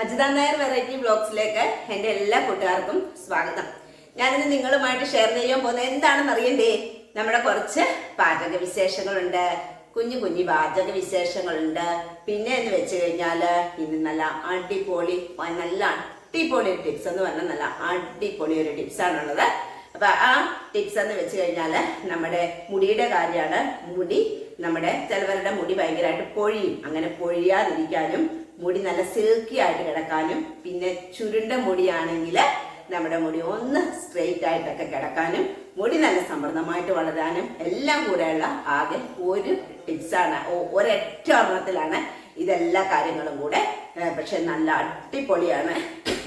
Ajitha Nair variety ബ്ലോഗ്സിലേക്ക് എന്റെ എല്ലാ കൂട്ടുകാർക്കും സ്വാഗതം. ഞാനിന്ന് നിങ്ങളുമായിട്ട് ഷെയർ ചെയ്യാൻ പോകുന്നത് എന്താണെന്ന് അറിയണ്ടേ? നമ്മുടെ കുറച്ച് പാചക വിശേഷങ്ങളുണ്ട് കുഞ്ഞു കുഞ്ഞു പാചക വിശേഷങ്ങളുണ്ട് പിന്നെ എന്ന് വെച്ച് കഴിഞ്ഞാൽ ഇന്ന് നല്ല അടിപൊളി നല്ല അടിപൊളി ടിപ്സ് എന്ന് പറഞ്ഞാൽ നല്ല അടിപൊളി ഒരു ടിപ്സ് ആണുള്ളത്. അപ്പൊ ആ ടിപ്സ് എന്ന് വെച്ച് കഴിഞ്ഞാൽ നമ്മുടെ മുടിയുടെ കാര്യമാണ് മുടി നമ്മുടെ ചിലവരുടെ മുടി ഭയങ്കരമായിട്ട് പൊഴിയും. അങ്ങനെ പൊഴിയാതിരിക്കാനും മുടി നല്ല സിൽക്കി ആയിട്ട് കിടക്കാനും പിന്നെ ചുരുണ്ട മുടിയാണെങ്കിൽ നമ്മുടെ മുടി ഒന്ന് സ്ട്രെയിറ്റ് ആയിട്ടൊക്കെ കിടക്കാനും മുടി നല്ല സമൃദ്ധമായിട്ട് വളരാനും എല്ലാം കൂടെയുള്ള ആകെ ഒരു ടിപ്സാണ് ഒരൊറ്റ ഒരെണ്ണത്തിലാണ് ഇതെല്ലാ കാര്യങ്ങളും കൂടെ പക്ഷെ നല്ല അടിപൊളിയാണ്.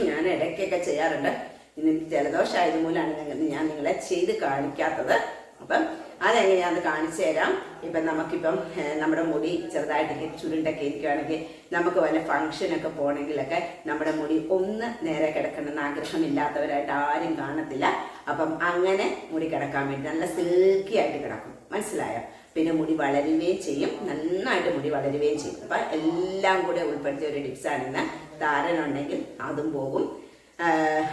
ഞാൻ ഇടയ്ക്കൊക്കെ ചെയ്യാറുണ്ട്. ഇന്ന് ജലദോഷം മൂലമാണ് ഞാൻ നിങ്ങളെ ചെയ്ത് കാണിക്കാത്തത്. അപ്പം അതെങ്ങനെയാന്ന് കാണിച്ചു തരാം. ഇപ്പം നമുക്കിപ്പം നമ്മുടെ മുടി ചെറുതായിട്ടൊക്കെ ചുരുണ്ടൊക്കെ ഇരിക്കുകയാണെങ്കിൽ നമുക്ക് വല്ല ഫംഗ്ഷനൊക്കെ പോകണമെങ്കിലൊക്കെ നമ്മുടെ മുടി ഒന്ന് നേരെ കിടക്കണമെന്ന് ആഗ്രഹമില്ലാത്തവരായിട്ട് ആരും കാണത്തില്ല. അപ്പം അങ്ങനെ മുടി കിടക്കാൻ വേണ്ടി നല്ല സിൽക്കി ആയിട്ട് കിടക്കും. മനസ്സിലായോ? പിന്നെ മുടി വളരുകയും ചെയ്യും. നന്നായിട്ട് മുടി വളരുകയും ചെയ്യും. അപ്പം എല്ലാം കൂടെ ഉൾപ്പെടുത്തിയ ഒരു ടിപ്സാണ് ഇന്ന് താരനുണ്ടെങ്കിൽ അതും പോകും.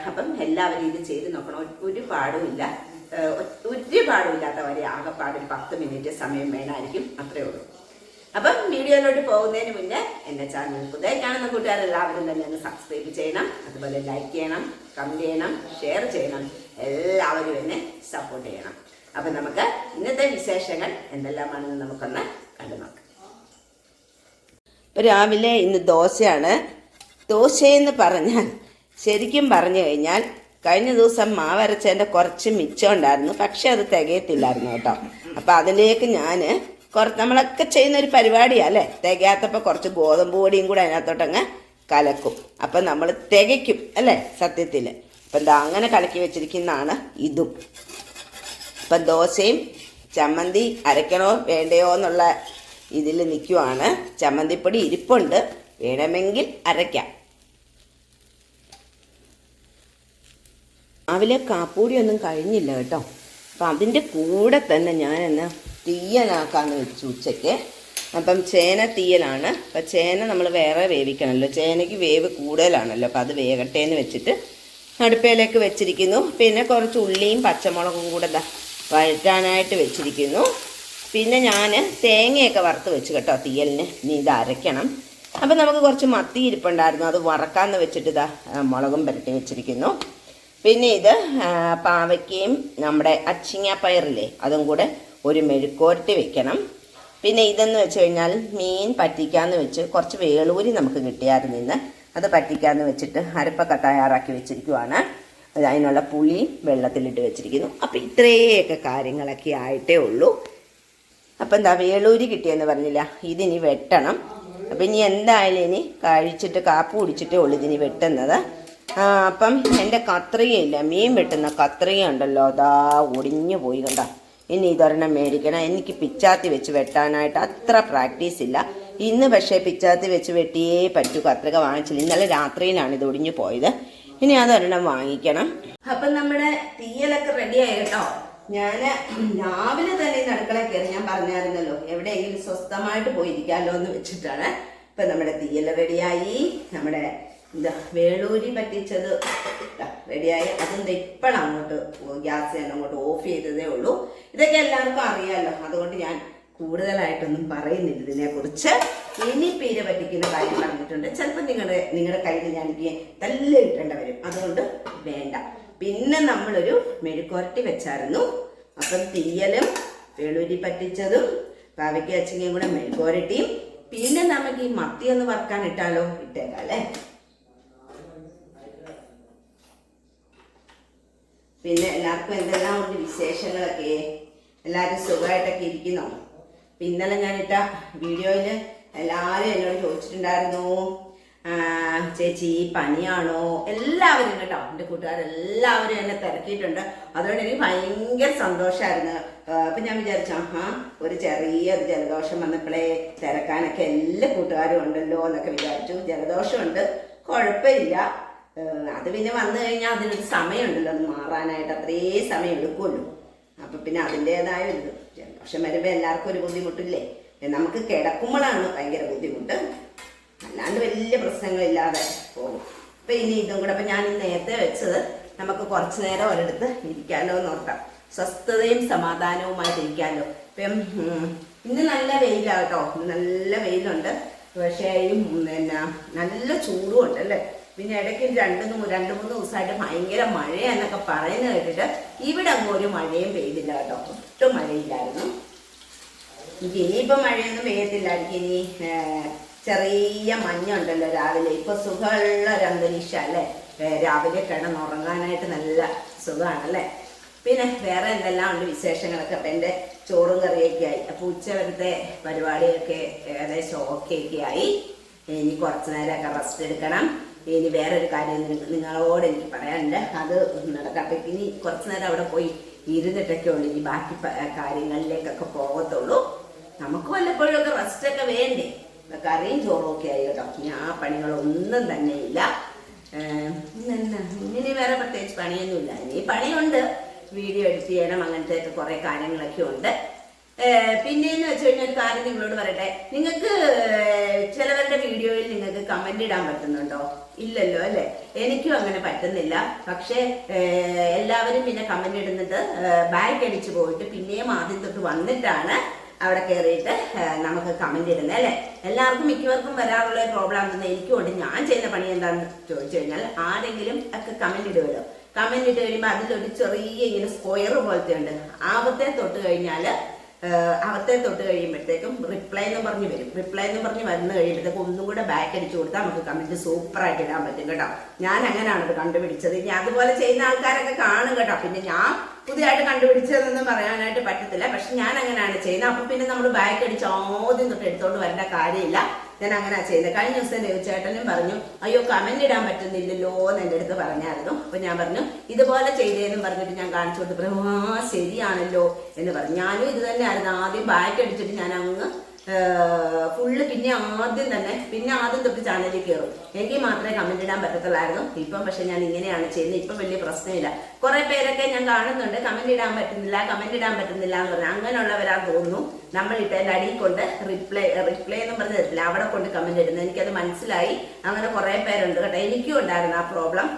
അപ്പം എല്ലാവരും ഇത് ചെയ്ത് നോക്കണം. ഒരു പാടുമില്ല ആഹ് ഒ- ഒരു പാടുമില്ലാത്തവരെ ആകെപ്പാട് ഒരു പത്ത് മിനിറ്റ് സമയം വേണമായിരിക്കും അത്രേ ഉള്ളൂ. അപ്പം വീഡിയോയിലോട്ട് പോകുന്നതിന് മുന്നേ എന്റെ ചാനൽ പുതിയ കാണുന്ന കൂട്ടുകാർ എല്ലാവരും തന്നെ ഒന്ന് സബ്സ്ക്രൈബ് ചെയ്യണം അതുപോലെ ലൈക്ക് ചെയ്യണം കമന്റ് ചെയ്യണം ഷെയർ ചെയ്യണം എല്ലാവരും എന്നെ സപ്പോർട്ട് ചെയ്യണം. അപ്പം നമുക്ക് ഇന്നത്തെ വിശേഷങ്ങൾ എന്തെല്ലാമാണെന്ന് നമുക്കൊന്ന് കണ്ടു നോക്കാം. രാവിലെ ഇന്ന് ദോശയാണ്. ദോശയെന്ന് പറഞ്ഞാൽ ശരിക്കും പറഞ്ഞു കഴിഞ്ഞാൽ കഴിഞ്ഞ ദിവസം മാവരച്ചതിന്റെ കുറച്ച് മിച്ചം ഉണ്ടായിരുന്നു. പക്ഷെ അത് തികയത്തില്ലായിരുന്നു കേട്ടോ. അപ്പം അതിലേക്ക് ഞാൻ കുറച്ച് നമ്മളൊക്കെ ചെയ്യുന്ന ഒരു പരിപാടിയാണ് അല്ലേ? തികയാത്തപ്പോൾ കുറച്ച് ഗോതമ്പ് പൊടിയും കൂടെ അതിനകത്തോട്ടങ്ങ് കലക്കും. അപ്പം നമ്മൾ തികയ്ക്കും അല്ലേ? സത്യത്തിൽ അപ്പം എന്താ അങ്ങനെ കലക്കി വെച്ചിരിക്കുന്നതാണ് ഇതും. ഇപ്പം ദോശയും ചമ്മന്തി അരയ്ക്കണോ വേണ്ടയോ എന്നുള്ള ഇതിൽ നിൽക്കുവാണ് ചമ്മന്തിപ്പൊടി ഇരിപ്പുണ്ട്. വേണമെങ്കിൽ അരയ്ക്കാം. രാവിലെ കാപ്പൂടിയൊന്നും കഴിഞ്ഞില്ല കേട്ടോ. അപ്പം അതിന്റെ കൂടെ തന്നെ ഞാൻ എന്നാ തീയലാക്കാന്ന് വെച്ചു ഉച്ചയ്ക്ക്. അപ്പം ചേന തീയലാണ്. അപ്പം ചേന നമ്മൾ വേറെ വേവിക്കണമല്ലോ. ചേനയ്ക്ക് വേവ് കൂടുതലാണല്ലോ. അപ്പം അത് വേകട്ടെ എന്ന് വെച്ചിട്ട് അടുപ്പയിലേക്ക് വെച്ചിരിക്കുന്നു. പിന്നെ കുറച്ച് ഉള്ളിയും പച്ചമുളകും കൂടെ വഴറ്റാനായിട്ട് വെച്ചിരിക്കുന്നു. പിന്നെ ഞാൻ തേങ്ങയൊക്കെ വറുത്ത് വെച്ച് കേട്ടോ തീയലിന്. ഇനി ഇത് അരയ്ക്കണം. അപ്പം നമുക്ക് കുറച്ച് മത്തി ഇരിപ്പുണ്ടായിരുന്നു. അത് വറക്കാന്ന് വെച്ചിട്ട് ഇതാ മുളകും പുരട്ടി വെച്ചിരിക്കുന്നു. പിന്നെ ഇത് പാവയ്ക്കയും നമ്മുടെ അച്ചിങ്ങ പയറില്ലേ അതും കൂടെ ഒരു മെഴുക്കോരട്ടി വെക്കണം. പിന്നെ ഇതെന്ന് വെച്ച് കഴിഞ്ഞാൽ മീൻ പറ്റിക്കാന്ന് വെച്ച് കുറച്ച് വേളൂരി നമുക്ക് കിട്ടിയായിരുന്നു ഇന്ന്. അത് പറ്റിക്കാന്ന് വെച്ചിട്ട് അരപ്പൊക്കെ തയ്യാറാക്കി വെച്ചിരിക്കുവാണ്. അത് അതിനുള്ള പുളി വെള്ളത്തിലിട്ട് വെച്ചിരിക്കുന്നു. അപ്പം ഇത്രയൊക്കെ കാര്യങ്ങളൊക്കെ ആയിട്ടേ ഉള്ളൂ. അപ്പം എന്താ വേളൂരി കിട്ടിയെന്ന് പറഞ്ഞില്ല ഇതിനി വെട്ടണം. അപ്പം ഇനി എന്തായാലും ഇനി കഴിച്ചിട്ട് കാപ്പ് കുടിച്ചിട്ടേ ഉള്ളൂ ഇതിനി വെട്ടുന്നത്. അപ്പം എന്റെ കത്രികയില്ല. മീൻ വെട്ടുന്ന കത്രിക ഉണ്ടല്ലോ അതാ ഒടിഞ്ഞു പോയി കണ്ട. ഇനി ഇതൊരെണ്ണം മേടിക്കണം. എനിക്ക് പിച്ചാത്തി വെച്ച് വെട്ടാനായിട്ട് അത്ര പ്രാക്ടീസ് ഇല്ല. ഇന്ന് പക്ഷേ പിച്ചാത്തി വെച്ച് വെട്ടിയേ പറ്റൂ. കത്രിക വാങ്ങിച്ചില്ല. ഇന്നലെ രാത്രിയിലാണ് ഇത് ഒടിഞ്ഞു പോയത്. ഇനി അതൊരെണ്ണം വാങ്ങിക്കണം. അപ്പം നമ്മുടെ തീയലൊക്കെ റെഡിയായി കേട്ടോ. ഞാൻ രാവിലെ തന്നെ നടക്കള കയറി ഞാൻ പറഞ്ഞായിരുന്നല്ലോ എവിടെയെങ്കിലും സ്വസ്ഥമായിട്ട് പോയിരിക്കാമല്ലോ എന്ന് വെച്ചിട്ടാണ്. ഇപ്പൊ നമ്മുടെ തീയൽ റെഡിയായി നമ്മുടെ എന്താ വേളൂരി പറ്റിച്ചത്. റെഡിയായി അതും ദേ ഇപ്പോഴാണ് അങ്ങോട്ട് ഗ്യാസ് ഞാൻ അങ്ങോട്ട് ഓഫ് ചെയ്തതേ ഉള്ളൂ. ഇതൊക്കെ എല്ലാവർക്കും അറിയാമല്ലോ അതുകൊണ്ട് ഞാൻ കൂടുതലായിട്ടൊന്നും പറയുന്നില്ല ഇതിനെ കുറിച്ച് ഇനി പേര് പറ്റിക്കുന്ന കാര്യം പറഞ്ഞിട്ടുണ്ട്. ചിലപ്പോൾ നിങ്ങളുടെ നിങ്ങളുടെ കയ്യിൽ ഞാൻ എനിക്ക് തല്ല് കിട്ടേണ്ട വരും. അതുകൊണ്ട് വേണ്ട. പിന്നെ നമ്മളൊരു മെഴുക്കുരട്ടി വെച്ചായിരുന്നു. അപ്പം തീയലും വേളൂരി പറ്റിച്ചതും പാവയ്ക്ക് അച്ചിങ്ങയും കൂടെ മെഴുക്കുരട്ടിയും പിന്നെ നമുക്ക് ഈ മത്തി ഒന്ന് വറുക്കാൻ ഇട്ടാലോ? ഇട്ടേക്കാം അല്ലേ? പിന്നെ എല്ലാവർക്കും എന്തെല്ലാം ഉണ്ട് വിശേഷങ്ങളൊക്കെ? എല്ലാവരും സുഖമായിട്ടൊക്കെ ഇരിക്കുന്നു? ഇന്നലെ ഞാൻ ഇട്ട വീഡിയോയിൽ എല്ലാവരും എന്നോട് ചോദിച്ചിട്ടുണ്ടായിരുന്നു ആ, ചേച്ചി പനിയാണോ? എല്ലാവരും കേട്ടോ എന്റെ കൂട്ടുകാരെല്ലാവരും എന്നെ തിരക്കിയിട്ടുണ്ട്. അതുകൊണ്ട് എനിക്ക് ഭയങ്കര സന്തോഷമായിരുന്നു അപ്പം ഞാൻ വിചാരിച്ചു ആഹാ ഒരു ചെറിയ ഒരു ജലദോഷം വന്നപ്പോഴേ തിരക്കാനൊക്കെ എല്ലാ കൂട്ടുകാരും ഉണ്ടല്ലോ എന്നൊക്കെ വിചാരിച്ചു. ജലദോഷമുണ്ട് കുഴപ്പമില്ല. അത് പിന്നെ വന്നു കഴിഞ്ഞാൽ അതിനൊരു സമയമുണ്ടല്ലോ അത് മാറാനായിട്ട് അത്രേ സമയം എടുക്കുമല്ലോ അപ്പൊ പിന്നെ അതിന്റെതായ ഒരു ജലദോഷം വരുമ്പോൾ എല്ലാവർക്കും ഒരു ബുദ്ധിമുട്ടില്ലേ? നമുക്ക് കിടക്കുമ്പോഴാണ് ഭയങ്കര ബുദ്ധിമുട്ട്. അല്ലാണ്ട് വലിയ പ്രശ്നങ്ങളില്ലാതെ പോകും. അപ്പൊ ഇനി ഇതും കൂടെ അപ്പൊ ഞാൻ നേരത്തെ വെച്ചത് നമുക്ക് കുറച്ചു നേരം ഒരിടത്ത് ഇരിക്കാലോ എന്ന് ഓർക്കാം. സ്വസ്ഥതയും സമാധാനവുമായിട്ട് ഇരിക്കാലോ. ഇപ്പം ഇന്ന് നല്ല വെയിലാട്ടോ നല്ല വെയിലുണ്ട്. പക്ഷേ പിന്നെ നല്ല ചൂടും ഉണ്ട് അല്ലേ പിന്നെ ഇടയ്ക്ക് രണ്ട് രണ്ട് മൂന്ന് ദിവസമായിട്ട് ഭയങ്കര മഴയാന്നൊക്കെ പറയുന്നത് കേട്ടിട്ട് ഇവിടെ അങ്ങ് ഒരു മഴയും പെയ്തില്ല കേട്ടോ. ഒട്ടും മഴയില്ലായിരുന്നു. ഇനിയിപ്പോൾ മഴയൊന്നും പെയ്യത്തില്ലായിരിക്കും. ഇനി ചെറിയ മഞ്ഞുണ്ടല്ലോ രാവിലെ. ഇപ്പൊ സുഖമുള്ള ഒരു അന്തരീക്ഷം അല്ലേ? രാവിലെ കിടന്നുറങ്ങാനായിട്ട് നല്ല സുഖമാണല്ലേ പിന്നെ വേറെ എന്തെല്ലാം ഉണ്ട് വിശേഷങ്ങളൊക്കെ? അപ്പൊ എന്റെ ചോറും കറിയൊക്കെ ആയി. അപ്പൊ ഉച്ചവരത്തെ പരിപാടിയൊക്കെ ഏകദേശം ഓക്കെ ഒക്കെ ആയി. ഇനി കുറച്ചു നേരമൊക്കെ റെസ്റ്റ് എടുക്കണം. ഇനി വേറൊരു കാര്യം നിങ്ങളോട് എനിക്ക് പറയാനുണ്ട്. അത് നടക്കാം. അപ്പം ഇനി കുറച്ച് നേരം അവിടെ പോയി ഇരുന്നിട്ടൊക്കെ ഉള്ളു. ഇനി ബാക്കി കാര്യങ്ങളിലേക്കൊക്കെ പോകത്തുള്ളൂ. നമുക്ക് വല്ലപ്പോഴും ഒക്കെ റെസ്റ്റ് ഒക്കെ വേണ്ടേ? കറിയും ചോറും ഒക്കെ ആയി കേട്ടോ ഇനി ആ പണികളൊന്നും തന്നെ ഇല്ല. ഇനി വേറെ പ്രത്യേകിച്ച് പണിയൊന്നുമില്ല. ഇനി പണിയുണ്ട്. വീഡിയോ എഡിറ്റ് ചെയ്യണം. അങ്ങനത്തെ കുറെ കാര്യങ്ങളൊക്കെ ഉണ്ട്. ഏഹ് പിന്നെന്ന് വെച്ച് കഴിഞ്ഞാൽ ഒരു കാര്യം നിങ്ങളോട് പറയട്ടെ. നിങ്ങൾക്ക് ചിലവരുടെ വീഡിയോയിൽ നിങ്ങൾക്ക് കമന്റ് ഇടാൻ പറ്റുന്നുണ്ടോ? ഇല്ലല്ലോ അല്ലെ? എനിക്കും അങ്ങനെ പറ്റുന്നില്ല. പക്ഷേ എല്ലാവരും പിന്നെ കമന്റ് ഇടുന്നത് ബാക്ക് അടിച്ചു പോയിട്ട് പിന്നെയും ആദ്യം തൊട്ട് വന്നിട്ടാണ് അവിടെ കയറിയിട്ട് നമുക്ക് കമന്റ് ഇടുന്നത് അല്ലെ? എല്ലാവർക്കും മിക്കവർക്കും വരാറുള്ള പ്രോബ്ലം ആണെന്ന് എനിക്കും ഉണ്ട്. ഞാൻ ചെയ്യുന്ന പണി എന്താണെന്ന് ചോദിച്ചു കഴിഞ്ഞാൽ ആരെങ്കിലും ഒക്കെ കമന്റ് ഇടുമല്ലോ കമന്റ് ഇട്ട് കഴിയുമ്പോൾ അതിലൊരു ചെറിയ ഇങ്ങനെ സ്ക്വയർ പോലത്തെ ഉണ്ട് ആവത്തെ തൊട്ട് കഴിഞ്ഞാൽ അവത്തെ തൊട്ട് കഴിയുമ്പോഴത്തേക്കും റിപ്ലൈ എന്ന് പറഞ്ഞ് വരും. റിപ്ലൈ എന്ന് പറഞ്ഞ് വന്നു കഴിയുമ്പോഴത്തേക്കും ഒന്നും കൂടെ ബാക്ക് അടിച്ചു കൊടുത്താൽ നമുക്ക് കമന്റ് സൂപ്പർ ആയിട്ട് ഇടാൻ പറ്റും കേട്ടോ. ഞാൻ അങ്ങനെയാണ് ഇത് കണ്ടുപിടിച്ചത്. ഇനി അതുപോലെ ചെയ്യുന്ന ആൾക്കാരൊക്കെ കാണും കേട്ടോ. പിന്നെ ഞാൻ പുതിയതായിട്ട് കണ്ടുപിടിച്ചതെന്നൊന്നും പറയാനായിട്ട് പറ്റത്തില്ല. പക്ഷെ ഞാൻ അങ്ങനെയാണ് ചെയ്യുന്നത്. അപ്പൊ പിന്നെ നമ്മൾ ബാക്ക് അടിച്ച് ആദ്യം തൊട്ട് എടുത്തോണ്ട് വരേണ്ട കാര്യമില്ല. ഞാൻ അങ്ങനെ ചെയ്യുന്നത് കഴിഞ്ഞ ദിവസം രവിചേട്ടനും പറഞ്ഞു അയ്യോ കമന്റ് ഇടാൻ പറ്റുന്നില്ലല്ലോ എന്ന് എന്റെ അടുത്ത് പറഞ്ഞായിരുന്നു. അപ്പൊ ഞാൻ പറഞ്ഞു ഇതുപോലെ ചെയ്തേന്നും പറഞ്ഞിട്ട് ഞാൻ കാണിച്ചു കൊടുത്തപ്പോൾ ആ ശരിയാണല്ലോ എന്ന് പറഞ്ഞു. ഞാനും ഇത് തന്നെയായിരുന്നു. ആദ്യം ബാക്ക് അടിച്ചിട്ട് ഞാൻ അങ്ങ് ഫുള്ള് പിന്നെ ആദ്യം തന്നെ പിന്നെ ആദ്യം തൊട്ട് ചാനലിൽ കയറും എങ്കിൽ മാത്രമേ കമന്റ് ഇടാൻ പറ്റത്തുള്ളായിരുന്നു. ഇപ്പം പക്ഷെ ഞാൻ ഇങ്ങനെയാണ് ചെയ്യുന്നത്. ഇപ്പം വലിയ പ്രശ്നമില്ല. കുറെ പേരൊക്കെ ഞാൻ കാണുന്നുണ്ട്. കമന്റ് ഇടാൻ പറ്റുന്നില്ല കമന്റ് ഇടാൻ പറ്റുന്നില്ല എന്ന് പറഞ്ഞാൽ അങ്ങനെയുള്ളവരാ തോന്നുന്നു. നമ്മൾ ഇട്ടതിന്റെ അടിയിൽ കൊണ്ട് റിപ്ലൈ റിപ്ലൈ എന്ന് പറഞ്ഞ് തരത്തില്ല അവിടെ കൊണ്ട് കമന്റ് ഇടുന്നത്. എനിക്കത് മനസ്സിലായി. അങ്ങനെ കുറെ പേരുണ്ട് കേട്ടോ. എനിക്കും ഉണ്ടായിരുന്നു ആ പ്രോബ്ലം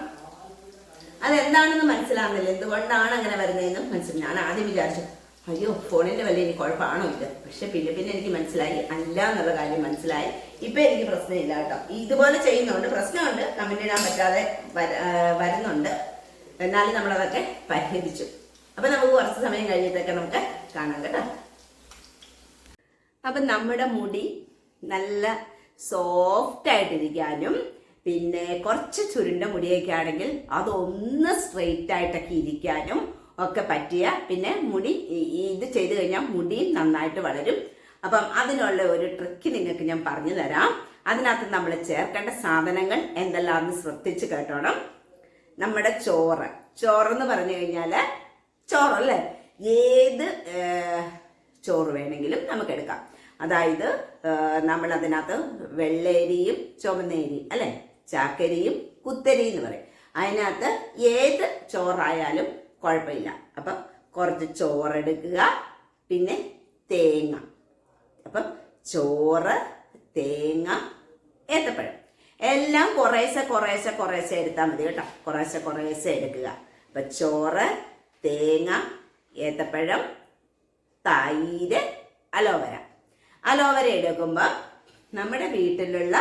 അതെന്താണെന്ന് മനസ്സിലാകുന്നില്ല എന്തുകൊണ്ടാണ് അങ്ങനെ വരുന്നതെന്നും മനസ്സിലായി. ഞാൻ ആദ്യം വിചാരിച്ചു. അയ്യോ ഫോണിന്റെ വലിയ ഇനി കുഴപ്പമാണോ ഇത്? പക്ഷെ പിന്നെ പിന്നെ എനിക്ക് മനസ്സിലായി. അല്ല എന്നുള്ള കാര്യം മനസ്സിലായി. ഇപ്പൊ എനിക്ക് പ്രശ്നമില്ല കേട്ടോ. ഇതുപോലെ ചെയ്യുന്നുണ്ട് പ്രശ്നമുണ്ട്. കമന്റ് ഇടാൻ പറ്റാതെ വരുന്നുണ്ട്. എന്നാലും നമ്മളതൊക്കെ പരിഹരിച്ചു. അപ്പൊ നമുക്ക് കുറച്ച് സമയം കഴിഞ്ഞിട്ടൊക്കെ നമുക്ക് കാണാം കേട്ടോ. അപ്പൊ നമ്മുടെ മുടി നല്ല സോഫ്റ്റ് ആയിട്ടിരിക്കാനും പിന്നെ കുറച്ച് ചുരുണ്ട മുടിയൊക്കെ ആണെങ്കിൽ അതൊന്ന് സ്ട്രെയിറ്റ് ആയിട്ടൊക്കെ ഇരിക്കാനും ഒക്കെ പറ്റിയ പിന്നെ മുടി ഇത് ചെയ്ത് കഴിഞ്ഞാൽ മുടിയും നന്നായിട്ട് വളരും. അപ്പം അതിനുള്ള ഒരു ട്രിക്ക് നിങ്ങൾക്ക് ഞാൻ പറഞ്ഞു തരാം. അതിനകത്ത് നമ്മൾ ചേർക്കേണ്ട സാധനങ്ങൾ എന്തെല്ലാമെന്ന് ശ്രദ്ധിച്ച് കേട്ടോണം. നമ്മുടെ ചോറ്. ചോറെന്ന് പറഞ്ഞു ചോറ് ചോറല്ലേ? ഏത് ചോറ് വേണമെങ്കിലും നമുക്ക് എടുക്കാം. അതായത് നമ്മൾ അതിനകത്ത് വെള്ളേരിയും ചുമന്നേരിയും അല്ലേ? ചാക്കരിയും കുത്തരി എന്ന് പറയും. അതിനകത്ത് ഏത് ചോറായാലും കുഴപ്പമില്ല. അപ്പം കുറച്ച് ചോറെടുക്കുക പിന്നെ തേങ്ങ. അപ്പം ചോറ് തേങ്ങ ഏത്തപ്പഴം. എല്ലാം കുറേശ്ശെ കുറേശ്ശെ കുറേശ്ശെ എടുത്താൽ മതി കേട്ടോ. കുറേശ്ശെ കുറേശ്ശെ എടുക്കുക. അപ്പം ചോറ് തേങ്ങ ഏത്തപ്പഴം തൈര് അലോവര. അലോവര എടുക്കുമ്പോൾ നമ്മുടെ വീട്ടിലുള്ള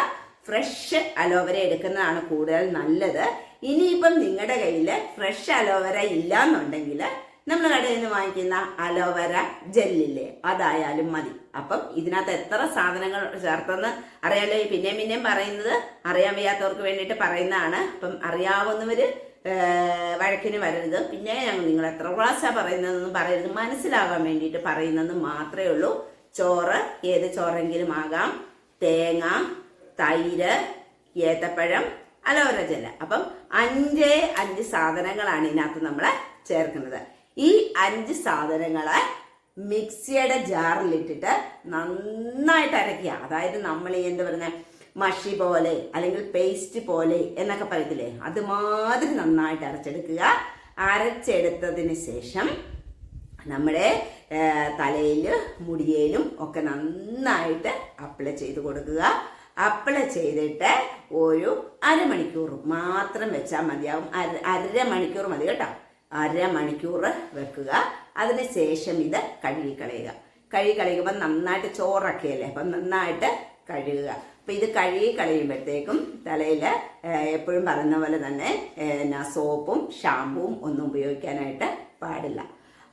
ഫ്രഷ് അലോവര എടുക്കുന്നതാണ് കൂടുതൽ നല്ലത്. ഇനിയിപ്പം നിങ്ങളുടെ കയ്യിൽ ഫ്രഷ് അലോവേര ഇല്ല എന്നുണ്ടെങ്കിൽ നമ്മൾ കടയിൽ നിന്ന് വാങ്ങിക്കുന്ന അലോവേര ജെല്ലില്ലേ അതായാലും മതി. അപ്പം ഇതിനകത്ത് എത്ര സാധനങ്ങൾ ചേർത്തെന്ന് അറിയാലോ. പിന്നെയും പിന്നെയും പറയുന്നത് അറിയാൻ വയ്യാത്തവർക്ക് വേണ്ടിയിട്ട് പറയുന്നതാണ്. അപ്പം അറിയാവുന്നവർ വഴക്കിന് വരരുത്. പിന്നെ ഞങ്ങൾ നിങ്ങൾ എത്ര പ്രാവശ്യമാണ് പറയുന്നതെന്ന് പറയരുത്. മനസ്സിലാകാൻ വേണ്ടിയിട്ട് പറയുന്നതെന്ന് മാത്രമേ ഉള്ളൂ. ചോറ് ഏത് ചോറെങ്കിലും ആകാം. തേങ്ങ തൈര് ഏത്തപ്പഴം അലോവേര ജെല്ല. അപ്പം അഞ്ചേ അഞ്ച് സാധനങ്ങളാണ് ഇതിനകത്ത് നമ്മൾ ചേർക്കുന്നത്. ഈ അഞ്ച് സാധനങ്ങളെ മിക്സിയുടെ ജാറിലിട്ടിട്ട് നന്നായിട്ട് അരക്കുക അതായത് നമ്മൾ എന്താ പറയുക മഷി പോലെ അല്ലെങ്കിൽ പേസ്റ്റ് പോലെ എന്നൊക്കെ പറയത്തില്ലേ? അതുമാതിരി നന്നായിട്ട് അരച്ചെടുക്കുക. അരച്ചെടുത്തതിന് ശേഷം നമ്മുടെ തലയിൽ മുടിയേലും ഒക്കെ നന്നായിട്ട് അപ്ലൈ ചെയ്ത് കൊടുക്കുക. അപ്ലൈ ചെയ്തിട്ട് ഒരു അരമണിക്കൂർ മാത്രം വെച്ചാൽ മതിയാവും. അര അര മണിക്കൂർ മതി കേട്ടോ. അരമണിക്കൂർ വെക്കുക. അതിനുശേഷം ഇത് കഴുകി കളയുക. കഴുകി കളയുമ്പോൾ നന്നായിട്ട് ചോറൊക്കെ അല്ലേ അപ്പം നന്നായിട്ട് കഴുകുക. അപ്പം ഇത് കഴുകി കളയുമ്പോഴത്തേക്കും തലയിൽ എപ്പോഴും പറയുന്ന പോലെ തന്നെ എന്നാ സോപ്പും ഷാമ്പുവും ഒന്നും ഉപയോഗിക്കാനായിട്ട് പാടില്ല.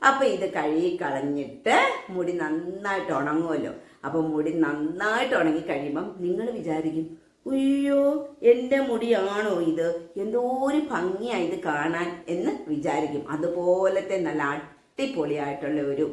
അപ്പോൾ ഇത് കഴുകി കളഞ്ഞിട്ട് മുടി നന്നായിട്ട് ഉണങ്ങുമല്ലോ. അപ്പം മുടി നന്നായിട്ട് ഉണങ്ങി കഴിയുമ്പം നിങ്ങൾ വിചാരിക്കും അയ്യോ എന്റെ മുടിയാണോ ഇത്? എന്തോ ഒരു ഭംഗിയായി ഇത് കാണാൻ എന്ന് വിചാരിക്കും. അതുപോലത്തെ നല്ല അടിപൊളിയായിട്ടുള്ള ഒരു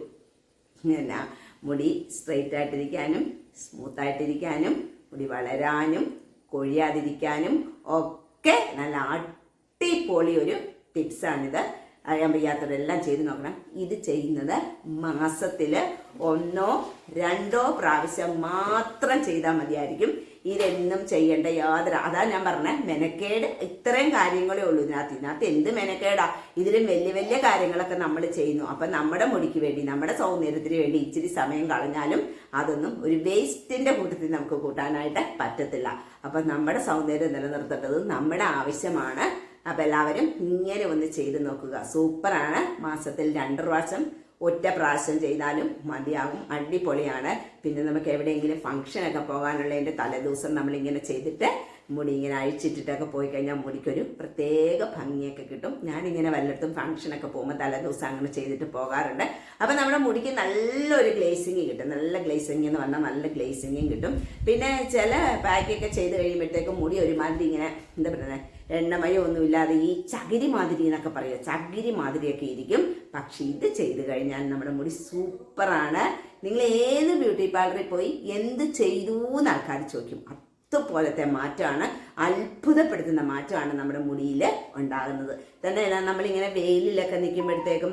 എന്നാ മുടി സ്ട്രെയിറ്റ് ആയിട്ടിരിക്കാനും സ്മൂത്ത് ആയിട്ടിരിക്കാനും മുടി വളരാനും കൊഴിയാതിരിക്കാനും ഒക്കെ നല്ല അടിപൊളി ഒരു ടിപ്സാണിത്. അറിയാൻ വയ്യാത്തവരെല്ലാം ചെയ്ത് നോക്കണം. ഇത് ചെയ്യുന്നത് മാസത്തിൽ ഒന്നോ രണ്ടോ പ്രാവശ്യം മാത്രം ചെയ്താൽ മതിയായിരിക്കും. ഇതെന്നും ചെയ്യേണ്ട യാതൊരു അതാ ഞാൻ പറഞ്ഞ മെനക്കേട് ഇത്രയും കാര്യങ്ങളേ ഉള്ളൂ ഇതിനകത്ത്. ഇതിനകത്ത് എന്ത് മെനക്കേടാ? ഇതിലും വലിയ വലിയ കാര്യങ്ങളൊക്കെ നമ്മൾ ചെയ്യുന്നു. അപ്പം നമ്മുടെ മുടിക്ക് വേണ്ടി നമ്മുടെ സൗന്ദര്യത്തിന് വേണ്ടി ഇച്ചിരി സമയം കളഞ്ഞാലും അതൊന്നും ഒരു വേസ്റ്റിന്റെ കൂട്ടത്തിൽ നമുക്ക് കൂട്ടാനായിട്ട് പറ്റത്തില്ല. അപ്പം നമ്മുടെ സൗന്ദര്യം നിലനിർത്തേണ്ടത് നമ്മുടെ ആവശ്യമാണ്. അപ്പം എല്ലാവരും ഇങ്ങനെ ഒന്ന് ചെയ്ത് നോക്കുക. സൂപ്പറാണ് മാസത്തിൽ രണ്ട് പ്രാവശ്യം ഒറ്റ പ്രാവശ്യം ചെയ്താലും മതിയാകും. അടിപൊളിയാണ്. പിന്നെ നമുക്ക് എവിടെയെങ്കിലും ഫംഗ്ഷനൊക്കെ പോകാനുള്ളതിന്റെ തലേദിവസം നമ്മളിങ്ങനെ ചെയ്തിട്ട് മുടി ഇങ്ങനെ അഴിച്ചിട്ടിട്ടൊക്കെ പോയി കഴിഞ്ഞാൽ മുടിക്കൊരു പ്രത്യേക ഭംഗിയൊക്കെ കിട്ടും. ഞാനിങ്ങനെ വല്ലയിടത്തും ഫംഗ്ഷനൊക്കെ പോകുമ്പോൾ തലേദിവസം അങ്ങനെ ചെയ്തിട്ട് പോകാറുണ്ട്. അപ്പം നമ്മുടെ മുടിക്ക് നല്ലൊരു ഗ്ലേസിങ് കിട്ടും. നല്ല ഗ്ലേസിങ് എന്ന് പറഞ്ഞാൽ നല്ല ഗ്ലേസിങ്ങും കിട്ടും. പിന്നെ ചില പാക്കൊക്കെ ചെയ്ത് കഴിയുമ്പോഴത്തേക്കും മുടി ഒരുമാതിരി ഇങ്ങനെ എന്താ പറയുന്നത് എണ്ണമയോ ഒന്നുമില്ലാതെ ഈ ചകിരി മാതിരി എന്നൊക്കെ പറയുക ചകിരി മാതിരിയൊക്കെ ഇരിക്കും. പക്ഷെ ഇത് ചെയ്ത് കഴിഞ്ഞാൽ നമ്മുടെ മുടി സൂപ്പറാണ്. നിങ്ങൾ ഏത് ബ്യൂട്ടി പാർലറിൽ പോയി എന്ത് ചെയ്തു എന്ന് ആൾക്കാർ ചോദിക്കും. അതുപോലത്തെ മാറ്റമാണ് അത്ഭുതപ്പെടുത്തുന്ന മാറ്റമാണ് നമ്മുടെ മുടിയിൽ ഉണ്ടാകുന്നത്. തന്നെയല്ല നമ്മളിങ്ങനെ വെയിലിലൊക്കെ നിൽക്കുമ്പോഴത്തേക്കും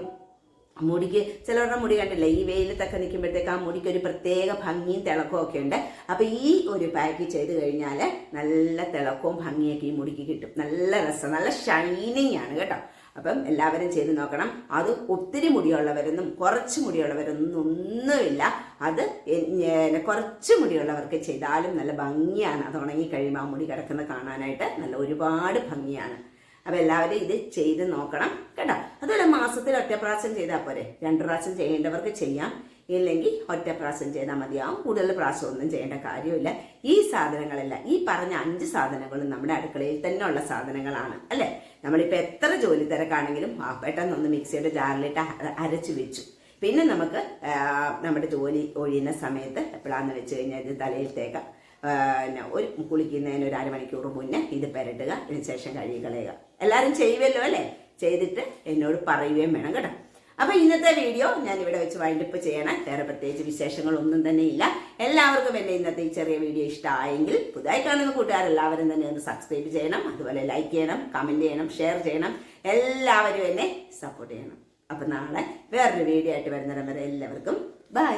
മുടിക്ക് ചിലവരുടെ മുടി കണ്ടില്ല ഈ വെയിലത്തൊക്കെ നിൽക്കുമ്പോഴത്തേക്ക് ആ മുടിക്ക് ഒരു പ്രത്യേക ഭംഗിയും തിളക്കവും ഒക്കെ ഉണ്ട്. അപ്പോൾ ഈ ഒരു പാക്ക് ചെയ്ത് കഴിഞ്ഞാൽ നല്ല തിളക്കവും ഭംഗിയൊക്കെ ഈ മുടിക്ക് കിട്ടും. നല്ല രസം നല്ല ഷൈനിങ് ആണ് കേട്ടോ. അപ്പം എല്ലാവരും ചെയ്ത് നോക്കണം. അത് ഒത്തിരി മുടിയുള്ളവരൊന്നും കുറച്ച് മുടിയുള്ളവരൊന്നും ഒന്നുമില്ല. അത് കുറച്ച് മുടിയുള്ളവർക്ക് ചെയ്താലും നല്ല ഭംഗിയാണ്. അത് ഉണങ്ങി കഴിയുമ്പോൾ ആ മുടി കിടക്കുന്നത് കാണാനായിട്ട് നല്ല ഒരുപാട് ഭംഗിയാണ്. അപ്പം എല്ലാവരും ഇത് ചെയ്ത് നോക്കണം കേട്ടോ. അതുപോലെ മാസത്തിൽ ഒറ്റ പ്രാവശ്യം ചെയ്താൽ പോരെ. രണ്ട് പ്രാവശ്യം ചെയ്യേണ്ടവർക്ക് ചെയ്യാം. ഇല്ലെങ്കിൽ ഒറ്റ പ്രാവശ്യം ചെയ്താൽ മതിയാവും. കൂടുതൽ പ്രാവശ്യം ഒന്നും ചെയ്യേണ്ട കാര്യമില്ല. ഈ സാധനങ്ങളെല്ലാം ഈ പറഞ്ഞ അഞ്ച് സാധനങ്ങളും നമ്മുടെ അടുക്കളയിൽ തന്നെ ഉള്ള സാധനങ്ങളാണ് അല്ലേ? നമ്മളിപ്പോൾ എത്ര ജോലി തിരക്കാണെങ്കിലും പെട്ടെന്നൊന്ന് മിക്സിയുടെ ജാറിലിട്ട് അരച്ച് വെച്ചു. പിന്നെ നമുക്ക് നമ്മുടെ ജോലി ഒഴിയുന്ന സമയത്ത് എപ്പോഴാന്ന് വെച്ച് കഴിഞ്ഞാൽ ഇത് തലയിൽ തേക്കാം. പിന്നെ ഒരു കുളിക്കുന്നതിന് ഒരു അരമണിക്കൂർ മുന്നേ ഇത് പെരട്ടുക അതിനുശേഷം കഴുകി കളയുക എല്ലാവരും ചെയ്യുമല്ലോ അല്ലേ? ചെയ്തിട്ട് എന്നോട് പറയുകയും വേണം കേട്ടോ. അപ്പോൾ ഇന്നത്തെ വീഡിയോ ഞാൻ ഇവിടെ വെച്ച് വൈൻഡപ്പ് ചെയ്യണം. വേറെ പ്രത്യേകിച്ച് വിശേഷങ്ങളൊന്നും തന്നെ ഇല്ല. എല്ലാവർക്കും എന്റെ ഇന്നത്തെ ഈ ചെറിയ വീഡിയോ ഇഷ്ടമായെങ്കിൽ പുതുതായി കാണുന്ന കൂട്ടുകാരെല്ലാവരും തന്നെ ഒന്ന് സബ്സ്ക്രൈബ് ചെയ്യണം. അതുപോലെ ലൈക്ക് ചെയ്യണം കമന്റ് ചെയ്യണം ഷെയർ ചെയ്യണം. എല്ലാവരും എന്നെ സപ്പോർട്ട് ചെയ്യണം. അപ്പൊ നാളെ വേറൊരു വീഡിയോ ആയിട്ട് വരുന്നിടം വരെ എല്ലാവർക്കും ബൈ